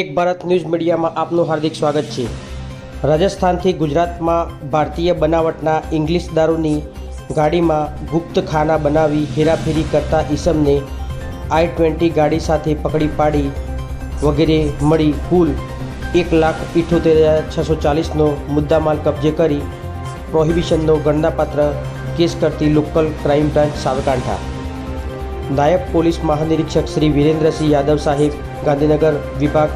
એક ભારત ન્યૂઝ મીડિયામાં આપનું હાર્દિક સ્વાગત છે. રાજસ્થાનથી ગુજરાતમાં ભારતીય બનાવટના ઇંગ્લિશ દારૂની ગાડીમાં ગુપ્ત ખાના બનાવી હેરાફેરી કરતા ઈસમને આઈ ટ્વેન્ટી ગાડી સાથે પકડી પાડી વગેરે મળી કુલ એક લાખ ઇઠોતેર હજાર છસો ચાલીસનો મુદ્દામાલ કબજે કરી પ્રોહિબિશનનો ગણનાપાત્ર કેસ કરતી લોકલ ક્રાઇમ બ્રાન્ચ સાબરકાંઠા નાયબ પોલીસ મહાનિરીક્ષક શ્રી વિરેન્દ્રસિંહ યાદવ સાહેબ, ગાંધીનગર વિભાગ,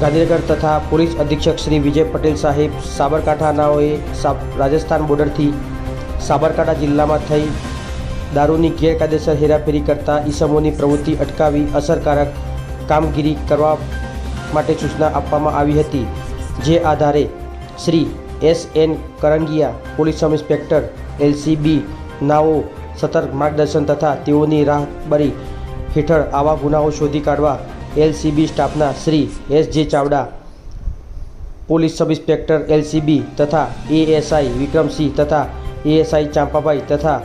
ગાંધીનગર તથા પોલીસ અધિક્ષક શ્રી વિજય પટેલ સાહેબ સાબરકાંઠાનાઓએ સાબ, રાજસ્થાન બોર્ડરથી સાબરકાંઠા જિલ્લામાં થઈ દારૂની ગેરકાયદેસર હેરાફેરી કરતા ઈસમોની પ્રવૃત્તિ અટકાવી અસરકારક કામગીરી કરવા માટે સૂચના આપવામાં આવી હતી, જે આધારે Shri S N Karangiya, police sub inspector LCB નાઓ સતર્ક માર્ગદર્શન તથા તેઓની રાહબરી હેઠળ આવા ગુનાઓ શોધી કાઢવા એલસીબી સ્ટાફના Shri S J Chavda, police sub inspector LCB તથા એએસઆઈ વિક્રમસિંહ તથા એએસઆઈ ચાંપાભાઈ તથા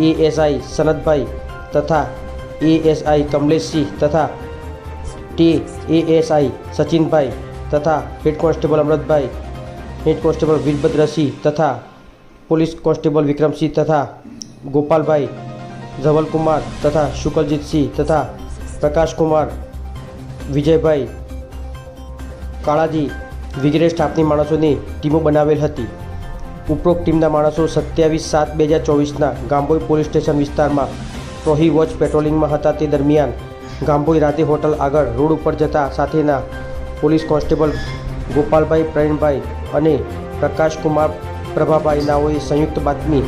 એએસઆઈ સનતભાઈ તથા એએસઆઈ કમલેશસિંહ તથા ટી એએસઆઈ સચિનભાઈ તથા head constable Amrutbhai head constable Virbhadrasinh તથા પોલીસ કોન્સ્ટેબલ વિક્રમસિંહ તથા ગોપાલભાઈ, ધવલકુમાર તથા શુકલજીતસિંહ તથા પ્રકાશકુમાર, વિજયભાઈ કાળાજી વગેરે સ્ટાફની માણસોની ટીમો બનાવેલ હતી. ઉપરોક્ત ટીમના માણસો સત્યાવીસ સાત બે હજાર ચોવીસના ગાંભોઈ પોલીસ સ્ટેશન વિસ્તારમાં પ્રોહી વોચ પેટ્રોલિંગમાં હતા. તે દરમિયાન ગાંભોઈ રાતે હોટલ આગળ રોડ ઉપર જતા સાથેના પોલીસ કોન્સ્ટેબલ ગોપાલભાઈ, પ્રવીણભાઈ અને પ્રકાશકુમાર પ્રભાભાઈ નાઓએ સંયુક્ત બાતમી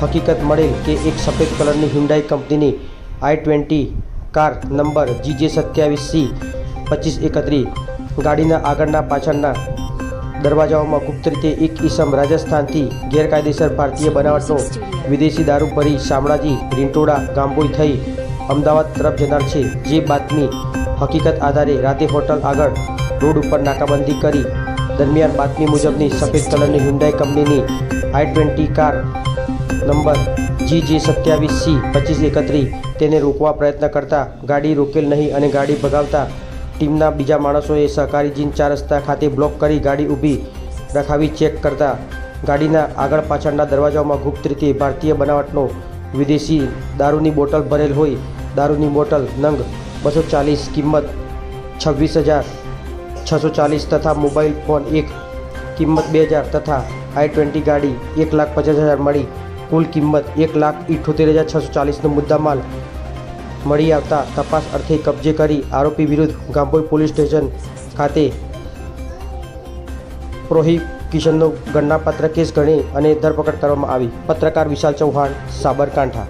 હકીકત મળેલ કે એક સફેદ કલરની હિન્ડાઈ કંપનીની i twenty car number GJ સત્યાવીસ સી પચીસ એકત્રીસ ગાડીના આગળના પાછળના દરવાજાઓમાં ગુપ્ત રીતે એક ઈસમ રાજસ્થાનથી ગેરકાયદેસર ભારતીય બનાવટનો વિદેશી દારૂ ભરી શામળાજી રીંટોડા ગાંભોઈ થઈ અમદાવાદ તરફ જનાર છે. જે બાતમી હકીકત આધારે રાતે હોટલ આગળ રોડ ઉપર નાકાબંધી કરી. દરમિયાન બાતમી મુજબની સફેદ કલરની હ્યુન્ડાઈ કંપનીની i twenty car number G J સત્યાવીસ સી પચીસ એકત્રીસ તેને રોકવા પ્રયત્ન કરતા ગાડી રોકેલ નહીં અને ગાડી ભગાવતા ટીમના બીજા માણસોએ સહકારી જીન ચાર રસ્તા ખાતે બ્લોક કરી ગાડી ઊભી રખાવી ચેક કરતા ગાડીના આગળ પાછળના દરવાજાઓમાં ગુપ્ત રીતે ભારતીય બનાવટનો વિદેશી દારૂની બોટલ ભરેલ હોય. દારૂની બોટલ નંગ બસો ચાલીસ કિંમત છવ્વીસ હજાર છસો ચાલીસ તથા મોબાઈલ ફોન એક કિંમત બે હજાર તથા આઈ ટ્વેન્ટી ગાડી એક લાખ પચાસ હજાર મળી. કુલ કિંમત એક લાખ ઇઠ્ઠોતેર હજાર છસો ચાલીસનો મુદ્દામાલ મળી આવતા તપાસ અર્થે કબજે કરી આરોપી વિરુદ્ધ ગાંભોઈ પોલીસ સ્ટેશન ખાતે પ્રોહિબિશનનો ગણનાપાત્ર કેસ ગણી અને ધરપકડ કરવામાં આવી. પત્રકાર વિશાલ ચૌહાણ, સાબરકાંઠા.